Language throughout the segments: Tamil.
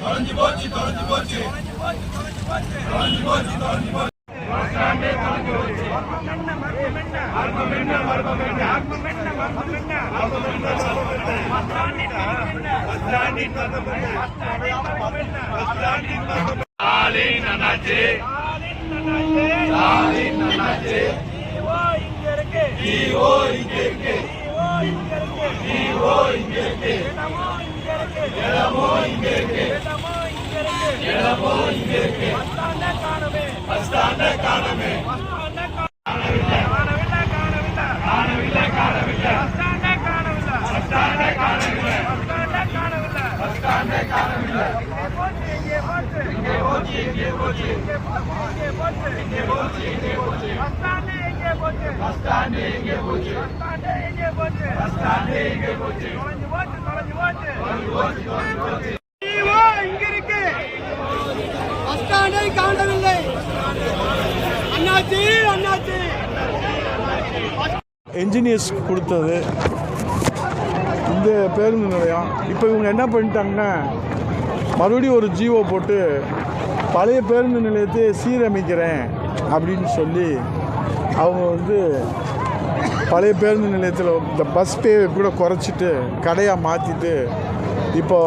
தொலைஞ்சு போச்சு தொலைஞ்சு போச்சு தொலைஞ்சு போச்சு தொலைஞ்சு போச்சு தொலைஞ்சு போச்சு ஸ்டாலின் அண்ணாச்சி ஸ்டாலின் அண்ணாச்சி ஈஓ இங்க இருக்கு ஈஓ இங்க இருக்கு இடமோ இங்க இருக்கு இடமோ இங்க இருக்கு பஸ் ஸ்டாண்ட காணமே காணவில்லை பஸ் ஸ்டாண்ட காணவில்லை பஸ் ஸ்டாண்ட காணவில்லை இங்கே போச்சு இங்கே போச்சு இங்கே போச்சு இங்கே போச்சு பஸ் ஸ்டாண்டு எங்கே போச்சு பஸ் ஸ்டாண்டு எங்கே போச்சு தொலைஞ்சு போச்சு தொலைஞ்சு போச்சு பஸ் ஸ்டாண்டை காணவில்லை அண்ணாச்சி அண்ணாச்சி என்ஜினியர்ஸ் கொடுத்தது. இந்த பேருந்து நிலையம். இப்போ இவங்க என்ன பண்ணிட்டாங்கன்னா மறுபடியும் ஒரு ஜிஓ போட்டு பழைய பேருந்து நிலையத்தை சீரமைக்கிறேன் அப்படின்னு சொல்லி அவங்க வந்து பழைய பேருந்து நிலையத்தில் இந்த பஸ் பே கூட குறைச்சிட்டு கடையாக மாற்றிட்டு இப்போ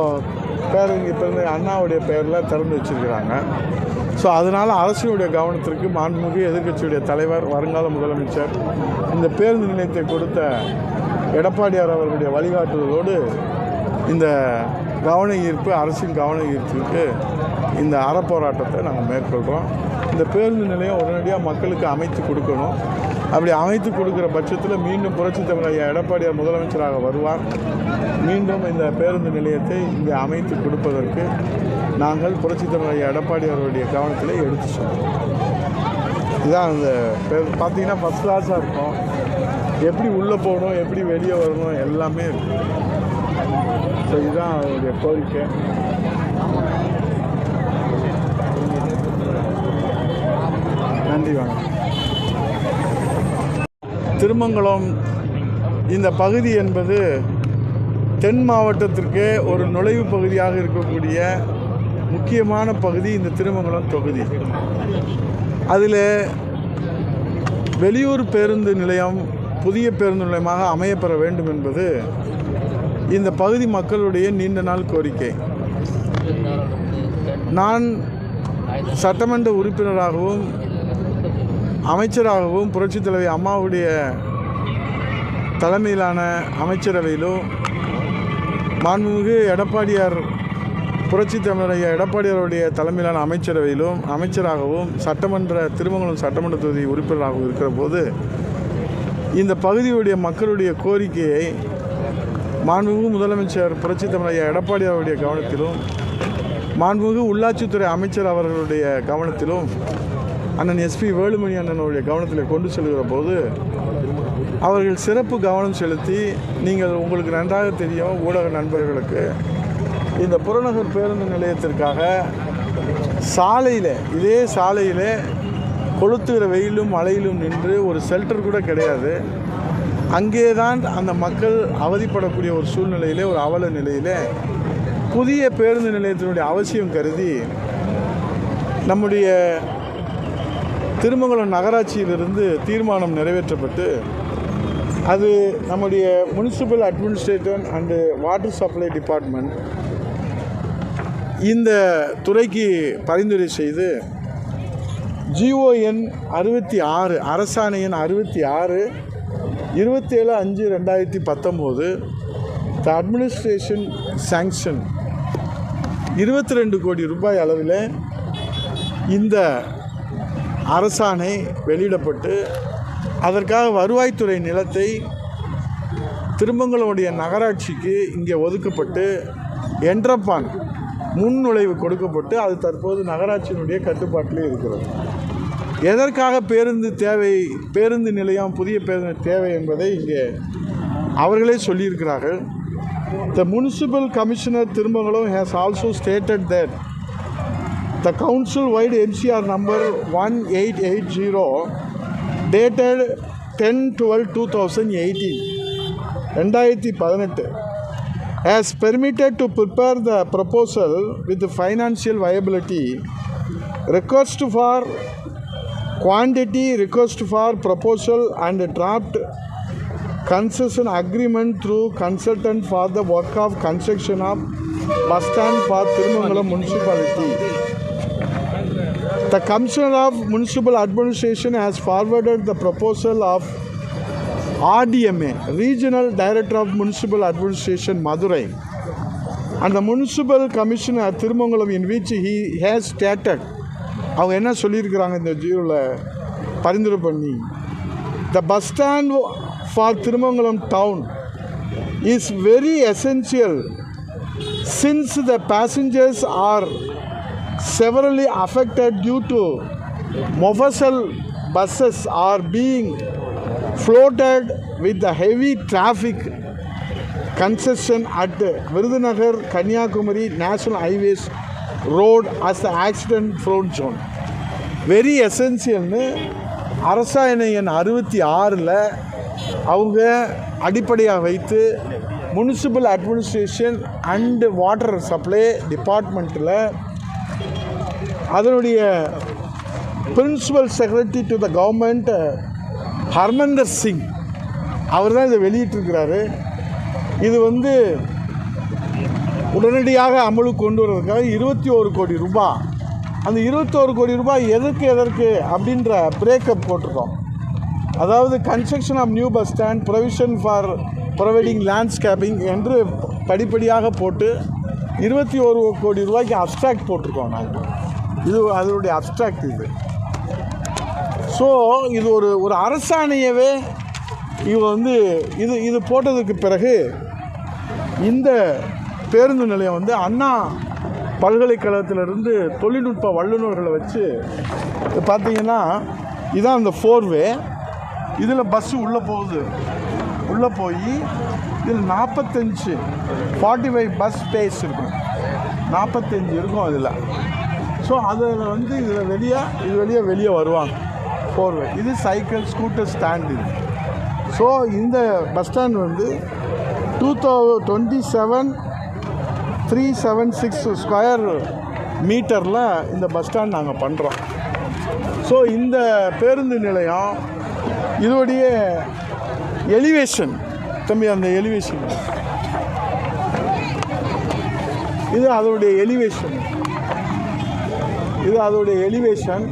பேருந்து பேருந்து அண்ணாவுடைய பெயரில் திறந்து வச்சுருக்கிறாங்க. ஸோ அதனால் அரசினுடைய கவனத்திற்கு மாண்புமிகு எதிர்க்கட்சியுடைய தலைவர் வருங்கால முதலமைச்சர் இந்த பேருந்து நிலையத்தை கொடுத்த எடப்பாடியார் அவர்களுடைய வழிகாட்டுதலோடு இந்த கவன ஈர்ப்பு அரசின் கவன ஈர்ப்புக்கு இந்த அறப்போராட்டத்தை நாங்கள் மேற்கொள்கிறோம் இந்த பேருந்து நிலையம் உடனடியாக மக்களுக்கு அமைத்து கொடுக்கணும். அப்படி அமைத்து கொடுக்குற பட்சத்தில் மீண்டும் புரட்சித் தலைவர் ஐயா எடப்பாடியார் முதலமைச்சராக வருவார். மீண்டும் இந்த பேருந்து நிலையத்தை இங்கே அமைத்து கொடுப்பதற்கு நாங்கள் புரட்சித் தலைவர் ஐயா எடப்பாடி அவருடைய கவனத்தில் எடுத்து சொல்கிறோம் இதுதான் அந்த பேருந்து பார்த்தீங்கன்னா ஃபஸ்ட் கிளாஸாக இருக்கும். எப்படி உள்ளே போகணும் எப்படி வெளியே வரணும் எல்லாமே இருக்குது ஸோ இதுதான் அவருடைய கோரிக்கை நன்றி வணக்கம் திருமங்கலம் இந்த பகுதி என்பது தென் மாவட்டத்திற்கே ஒரு நுழைவு பகுதியாக இருக்கக்கூடிய முக்கியமான பகுதி இந்த திருமங்கலம் தொகுதி. அதில் வெளியூர் பேருந்து நிலையம் புதிய பேருந்து நிலையமாக அமையப்பெற வேண்டும் என்பது இந்த பகுதி மக்களுடைய நீண்ட நாள் கோரிக்கை. நான் சட்டமன்ற உறுப்பினராகவும் அமைச்சராகவும் புரட்சித் தலைவி அம்மாவுடைய தலைமையிலான அமைச்சரவையிலும் மாண்புமிகு எடப்பாடியார் புரட்சி தமிழைய எடப்பாடியாருடைய தலைமையிலான அமைச்சரவையிலும் அமைச்சராகவும் சட்டமன்ற திருமங்கலம் சட்டமன்ற தொகுதி உறுப்பினராகவும் இருக்கிற போது இந்த பகுதியுடைய மக்களுடைய கோரிக்கையை மாண்புமிகு முதலமைச்சர் புரட்சி தமிழைய எடப்பாடியாருடைய கவனத்திலும் மாண்புமிகு உள்ளாட்சித்துறை அமைச்சர் அவர்களுடைய கவனத்திலும் அண்ணன் எஸ்பி வேலுமணி அண்ணனுடைய கவனத்தில் கொண்டு செல்கிற போது அவர்கள் சிறப்பு கவனம் செலுத்தி நீங்கள் உங்களுக்கு நன்றாக தெரியும் ஊடக நண்பர்களுக்கு இந்த புறநகர் பேருந்து நிலையத்திற்காக சாலையில் இதே சாலையில் கொளுத்துகிற வெயிலும் மழையிலும் நின்று ஒரு ஷெல்டர் கூட கிடையாது. அங்கே தான் அந்த மக்கள் அவதிப்படக்கூடிய ஒரு சூழ்நிலையிலே ஒரு அவல நிலையிலே புதிய பேருந்து நிலையத்தினுடைய அவசியம் கருதி நம்முடைய திருமங்கலம் நகராட்சியிலிருந்து தீர்மானம் நிறைவேற்றப்பட்டு அது நம்முடைய municipal administration and water supply department இந்த துறைக்கு பரிந்துரை செய்து ஜிஓஎன் அறுபத்தி ஆறு அரசாணை எண் அறுபத்தி ஆறு இருபத்தேழு அஞ்சு ரெண்டாயிரத்தி பத்தொம்போது த அட்மினிஸ்ட்ரேஷன் சேங்ஷன் இருபத்தி ரெண்டு கோடி ரூபாய் அளவில் இந்த அரசாணை வெளியிடப்பட்டு அதற்காக வருவாய்த்துறை நிலத்தை திருமங்கலமுடைய நகராட்சிக்கு இங்கே ஒதுக்கப்பட்டு என்ட்ரப்பான் முன் நுழைவு கொடுக்கப்பட்டு அது தற்போது நகராட்சியினுடைய கட்டுப்பாட்டிலே இருக்கிறது. எதற்காக பேருந்து தேவை பேருந்து நிலையம் புதிய பேருந்து தேவை என்பதை இங்கே அவர்களே சொல்லியிருக்கிறார்கள். The municipal commissioner Thirumangalam has also stated that the council vide MCR number one eight eight zero dated ten twelve two thousand eighteen ரெண்டாயிரத்தி பதினெட்டு has permitted to prepare the proposal with financial viability request for quantity request for proposal and draft concession agreement through consultant for the work of construction of bus stand for Tirumangalam municipality. The commissioner of municipal administration has forwarded the proposal of RDMA, Regional Director of Municipal Administration, Madurai, and the Municipal Commissioner Tirumangalam, in which he has stated, அவங்க என்ன சொல்லியிருக்கிறாங்க இந்த ஜியோவில் பரிந்துரை பண்ணி the bus stand for Thirumangalam town is very essential since the passengers are severally affected due to mofussil buses are being floated with heavy traffic congestion at Virudhunagar Kanniyakumari national highways road as as the accident zone very எசென்சியல்னு அரசாயன எண் அறுபத்தி ஆறில் அவங்க அடிப்படையாக வைத்து municipal administration and water supply டிபார்ட்மெண்ட்டில் அதனுடைய principal secretary to the government Harmandar Singh அவர் தான் இதை வெளியிட்டிருக்கிறாரு. இது வந்து உடனடியாக அமலுக்கு கொண்டு வர்றதுக்காக இருபத்தி ஒரு கோடி ரூபாய் அந்த இருபத்தோரு கோடி ரூபாய் எதற்கு எதற்கு அப்படின்ற பிரேக்கப் போட்டிருக்கோம். அதாவது construction of new bus stand provision for providing landscaping என்று படிப்படியாக போட்டு இருபத்தி ஒரு கோடி ரூபாய்க்கு அப்ட்ராக்ட் போட்டிருக்கோம் நாங்கள் இது அதனுடைய அப்ட்ராக்ட் இது. ஸோ இது ஒரு ஒரு அரசாணையவே இவ வந்து இது இது போட்டதுக்கு பிறகு இந்த பேருந்து நிலையம் வந்து அண்ணா பல்கலைக்கழகத்திலிருந்து தொழில்நுட்ப வல்லுநர்களை வச்சு பார்த்தீங்கன்னா இதான் அந்த ஃபோர்வே இதில் பஸ்ஸு உள்ளே போகுது. உள்ளே போய் இதில் நாற்பத்தஞ்சு ஃபார்ட்டி ஃபைவ் பஸ் ஸ்பேஸ் இருக்கும் நாற்பத்தஞ்சு இருக்கும் அதில். ஸோ அதில் வந்து இதில் வெளியே இது வெளியே வெளியே வருவாங்க. ஃபோர்வே இது சைக்கிள் ஸ்கூட்டர் ஸ்டாண்ட் இது. ஸோ இந்த பஸ் ஸ்டாண்ட் வந்து two thou twenty seven three seven six square மீட்டரில் இந்த பஸ் ஸ்டாண்ட் நாங்கள் பண்ணுறோம் ஸோ இந்த பேருந்து நிலையம் இதோடைய எலிவேஷன் தம்பி அந்த எலிவேஷன் இது அதோடைய எலிவேஷன் இது அதோடைய எலிவேஷன்